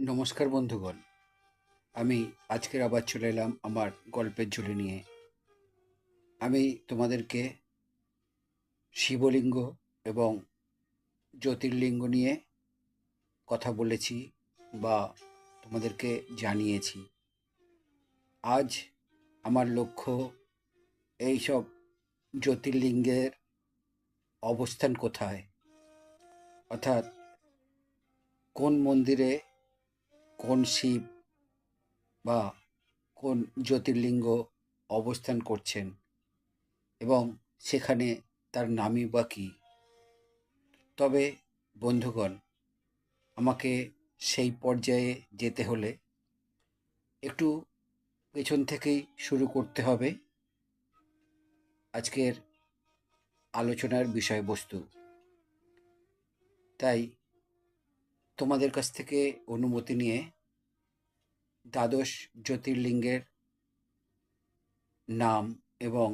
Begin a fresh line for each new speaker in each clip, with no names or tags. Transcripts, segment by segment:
নমস্কার বন্ধুগণ। আমি আজকের আবার চলে এলাম আমার গল্পের ঝুলি নিয়ে। আমি তোমাদেরকে শিবলিঙ্গ এবং জ্যোতির্লিঙ্গ নিয়ে কথা বলেছি বা তোমাদেরকে জানিয়েছি। আজ আমার লক্ষ্য এই সব জ্যোতির্লিঙ্গের অবস্থান কোথায়? অর্থাৎ কোন মন্দিরে কোন শিব বা কোন জ্যোতির্লিঙ্গ অবস্থান করছেন এবং সেখানে তার নামই বা কী? তবে বন্ধুগণ, আমাকে সেই পর্যায়ে যেতে হলে একটু পেছন থেকেই শুরু করতে হবে আজকের আলোচনার বিষয়বস্তু। তাই তোমাদের কাছ থেকে অনুমতি নিয়ে দ্বাদশ জ্যোতির্লিঙ্গের নাম এবং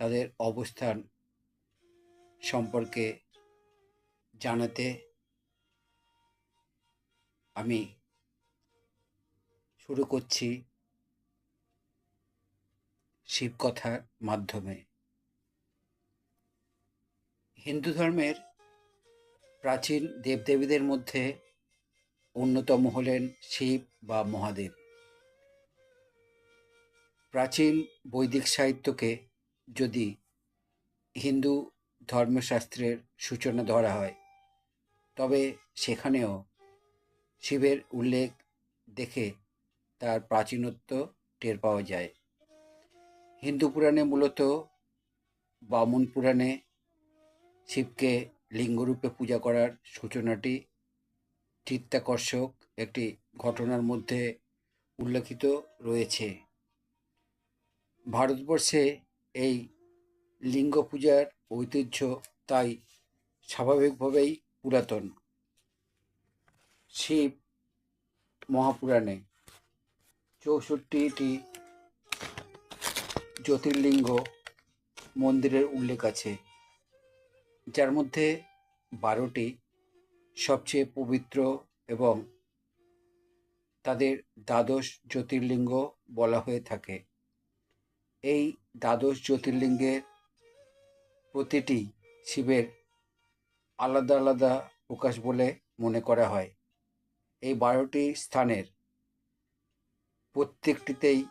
তাদের অবস্থান সম্পর্কে জানাতে আমি শুরু করছি শিবকথার মাধ্যমে। হিন্দু ধর্মের প্রাচীন দেবদেবীদের মধ্যে অন্যতম হলেন শিব বা মহাদেব। প্রাচীন বৈদিক সাহিত্যকে যদি হিন্দু ধর্মশাস্ত্রের সূচনা ধরা হয়, তবে সেখানেও শিবের উল্লেখ দেখে তার প্রাচীনত্ব টের পাওয়া যায়। হিন্দু পুরাণে মূলত বামন পুরাণে শিবকে লিঙ্গরূপে পূজা করার সূচনাটি চিত্তাকর্ষক একটি ঘটনার মধ্যে উল্লেখিত রয়েছে। ভারতবর্ষে এই লিঙ্গ পূজার ঐতিহ্য তাই স্বাভাবিকভাবেই পুরাতন। শিব মহাপুরাণে চৌষট্টিটি জ্যোতির্লিঙ্গ মন্দিরের উল্লেখ আছে। যার মধ্যে বারোটি সবচেয়ে পবিত্র এবং তাদের দ্বাদশ জ্যোতির্লিঙ্গ বলা হয়ে থাকে। এই দ্বাদশ জ্যোতির্লিঙ্গের প্রতিটি শিবের আলাদা আলাদা প্রকাশ বলে মনে করা হয়। এই বারোটি স্থানের প্রত্যেকটিতেই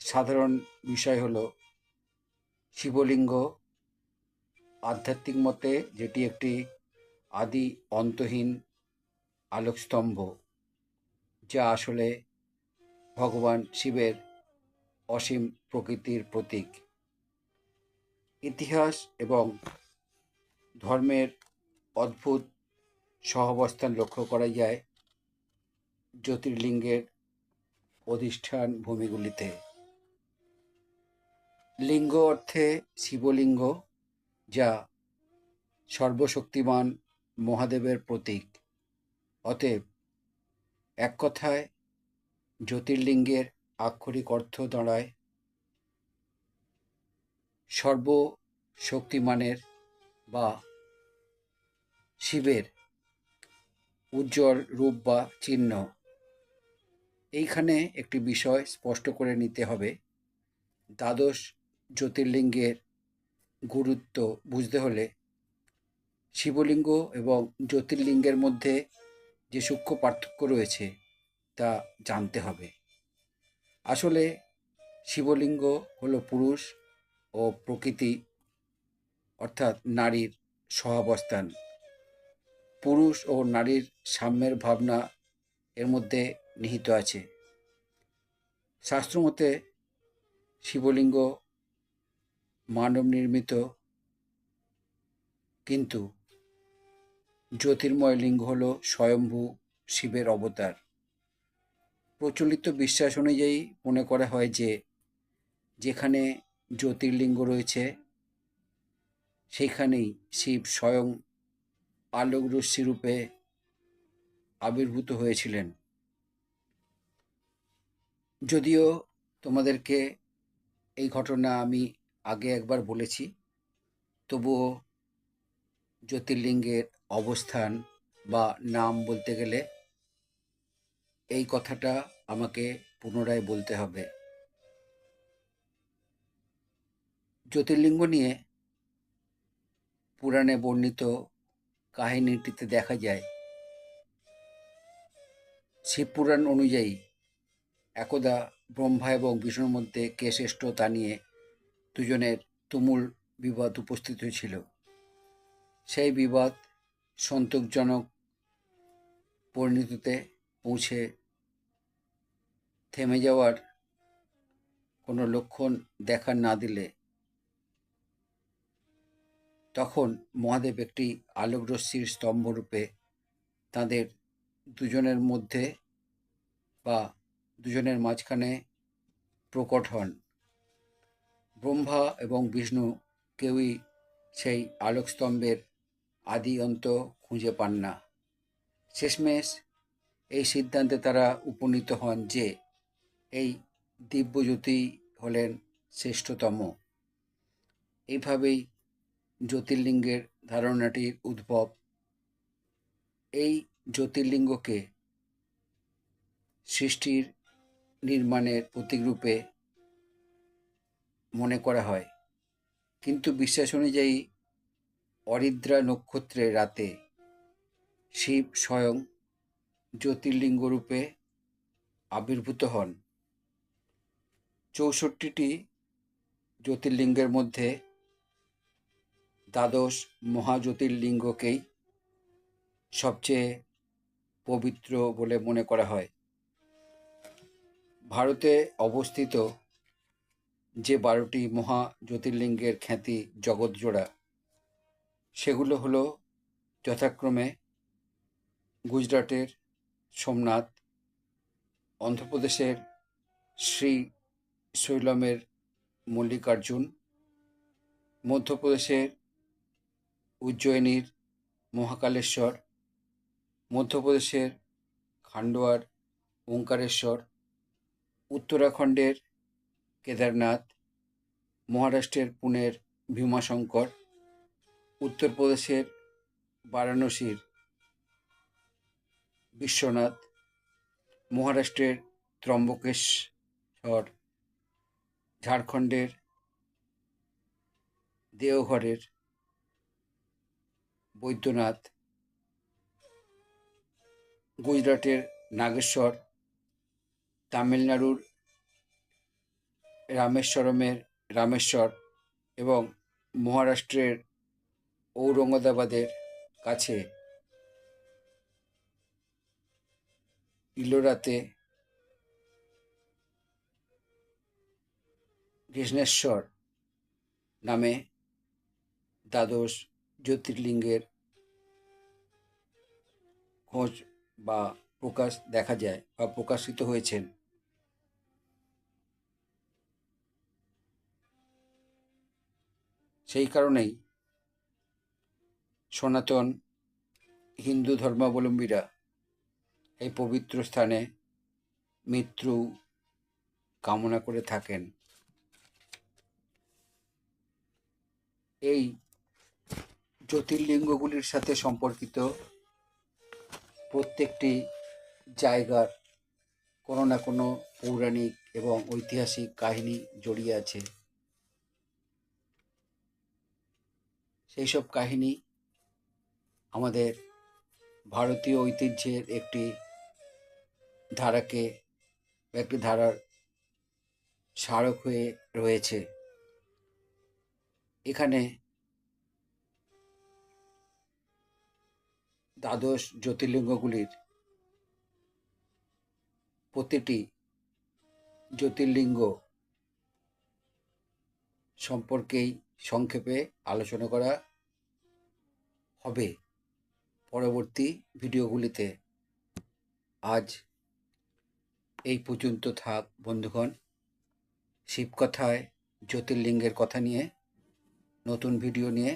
সাধারণ বিষয় হলো শিবলিঙ্গ আধ্যাত্মিক মতে যেটি একটি আদি অন্তহীন আলোকস্তম্ভ, যা আসলে ভগবান শিবের অসীম প্রকৃতির প্রতীক। ইতিহাস এবং ধর্মের অদ্ভুত সহাবস্থান লক্ষ্য করা যায় জ্যোতির্লিঙ্গের অধিষ্ঠান ভূমিগুলিতে। লিঙ্গ অর্থে শিবলিঙ্গ যা সর্বশক্তিমান মহাদেবের প্রতীক। অতএব এক কথায় জ্যোতির্লিঙ্গের আক্ষরিক অর্থ দাঁড়ায় সর্বশক্তিমানের বা শিবের উজ্জ্বল রূপ বা চিহ্ন। এইখানে একটি বিষয় স্পষ্ট করে নিতে হবে। দ্বাদশ জ্যোতির্লিঙ্গের গুরুত্ব বুঝতে হলে শিবলিঙ্গ এবং জ্যোতির্লিঙ্গের মধ্যে যে সূক্ষ্ম পার্থক্য রয়েছে তা জানতে হবে। আসলে শিবলিঙ্গ হলো পুরুষ ও প্রকৃতি, অর্থাৎ নারীর সহাবস্থান পুরুষ ও নারীর সাম্যের ভাবনা এর মধ্যে নিহিত আছে। শাস্ত্রমতে শিবলিঙ্গ মানব নির্মিত কিন্তু জ্যোতির্ময় লিঙ্গ হল স্বয়ম্ভু শিবের অবতার। প্রচলিত বিশ্বাস অনুযায়ী মনে করা হয় যে, যেখানে জ্যোতির্লিঙ্গ রয়েছে, সেখানেই শিব স্বয়ং আলোক রশ্মি রূপে আবির্ভূত হয়েছিলেন। যদিও তোমাদেরকে এই ঘটনা আমি আগে একবার বলেছি, তবুও জ্যোতির্লিঙ্গের অবস্থান বা নাম বলতে গেলে এই কথাটা আমাকে পুনরায় বলতে হবে। জ্যোতির্লিঙ্গ নিয়ে পুরাণে বর্ণিত কাহিনীটিতে দেখা যায় শিবপুরাণ অনুযায়ী একদা ব্রহ্মা এবং বিষ্ণুর মধ্যে কে শ্রেষ্ঠ তা নিয়ে দুজনের তুমুল বিবাদ উপস্থিত হয়েছিল। সেই বিবাদ সন্তোষজনক পরিণতিতে পৌঁছে থেমে যাওয়ার কোনো লক্ষণ দেখা না দিলে তখন মহাদেব একটি আলোকরশ্মির স্তম্ভরূপে তাদের দুজনের মধ্যে বা দুজনের মাঝখানে প্রকট হন। ব্রহ্মা এবং বিষ্ণু কেউই সেই আলোকস্তম্ভের আদি অন্ত খুঁজে পান না। শেষমেশ এই সিদ্ধান্তে তারা উপনীত হন যে এই দিব্যজ্যোতি হলেন শ্রেষ্ঠতম। এইভাবেই জ্যোতির্লিঙ্গের ধারণাটির উদ্ভব। এই জ্যোতির্লিঙ্গকে সৃষ্টির নির্মাণের প্রতীকরূপে মনে করা হয়। কিন্তু বিশ্বাস অনুযায়ী অরিদ্রা নক্ষত্রের রাতে শিব স্বয়ং জ্যোতির্লিঙ্গ রূপে আবির্ভূত হন। চৌষট্টিটি জ্যোতির্লিঙ্গের মধ্যে দ্বাদশ মহাজ্যোতির্লিঙ্গকেই সবচেয়ে পবিত্র বলে মনে করা হয়। ভারতে অবস্থিত যে বারোটি মহা জ্যোতির্লিঙ্গের খ্যাতি জগৎজোড়া সেগুলো হলো যথাক্রমে গুজরাটের সোমনাথ, অন্ধ্রপ্রদেশের শ্রী শৈলমের মল্লিকার্জুন, মধ্যপ্রদেশের উজ্জয়িনীর মহাকালেশ্বর, মধ্যপ্রদেশের খান্ডোয়ার ওঙ্কারেশ্বর, উত্তরাখণ্ডের কেদারনাথ, মহারাষ্ট্রের পুনের ভীমাশঙ্কর, উত্তরপ্রদেশের বারাণসীর বিশ্বনাথ, মহারাষ্ট্রের ত্রম্বকেশ্বর, ঝাড়খণ্ডের দেওঘরের বৈদ্যনাথ, গুজরাটের নাগেশ্বর, তামিলনাড়ুর রামেশ্বরমের, রামেশ্বর এবং মহারাষ্ট্রের ঔরঙ্গাবাদের কাছে ইলোরাতে কৃষ্ণেশ্বর নামে দ্বাদশ জ্যোতির্লিঙ্গের খোঁজ বা প্রকাশ দেখা যায় বা প্রকাশিত হয়েছেন। সেই কারণেই সনাতন হিন্দু ধর্মাবলম্বীরা এই পবিত্র স্থানে মৃত্যু কামনা করে থাকেন। এই জ্যোতির্লিঙ্গগুলির সাথে সম্পর্কিত প্রত্যেকটি জায়গার কোনো না কোনো পৌরাণিক এবং ঐতিহাসিক কাহিনী জড়িয়ে আছে। সেই সব কাহিনী আমাদের ভারতীয় ঐতিহ্যের একটি ধারাকে একটি ধারার স্মারক হয়ে রয়েছে। এখানে দ্বাদশ জ্যোতির্লিঙ্গগুলির প্রতিটি জ্যোতির্লিঙ্গ সম্পর্কেই সংক্ষেপে আলোচনা করা হবে। পরবর্তী ভিডিওগুলিতে আজ এই পর্যন্ত থাক বন্ধুগণ। শিবকথায় জ্যোতির্লিঙ্গের কথা নিয়ে, নতুন ভিডিও নিয়ে,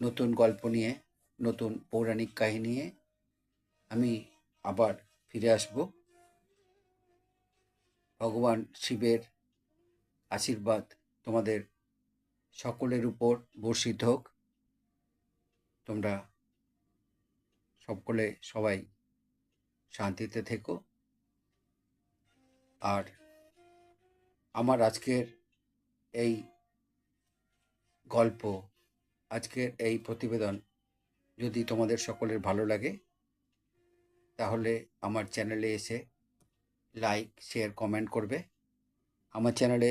নতুন গল্প নিয়ে, নতুন পৌরাণিক কাহিনী নিয়ে আমি আবার ফিরে আসব। ভগবান শিবের আশীর্বাদ তোমাদের সকলের উপর বর্ষিত হোক। তোমরা সকলে সবাই শান্তিতে থেকো। আর আমার আজকের এই গল্প, আজকের এই প্রতিবেদন যদি তোমাদের সকলের ভালো লাগে, তাহলে আমার চ্যানেলে এসে লাইক, শেয়ার, কমেন্ট করবে। আমার চ্যানেলে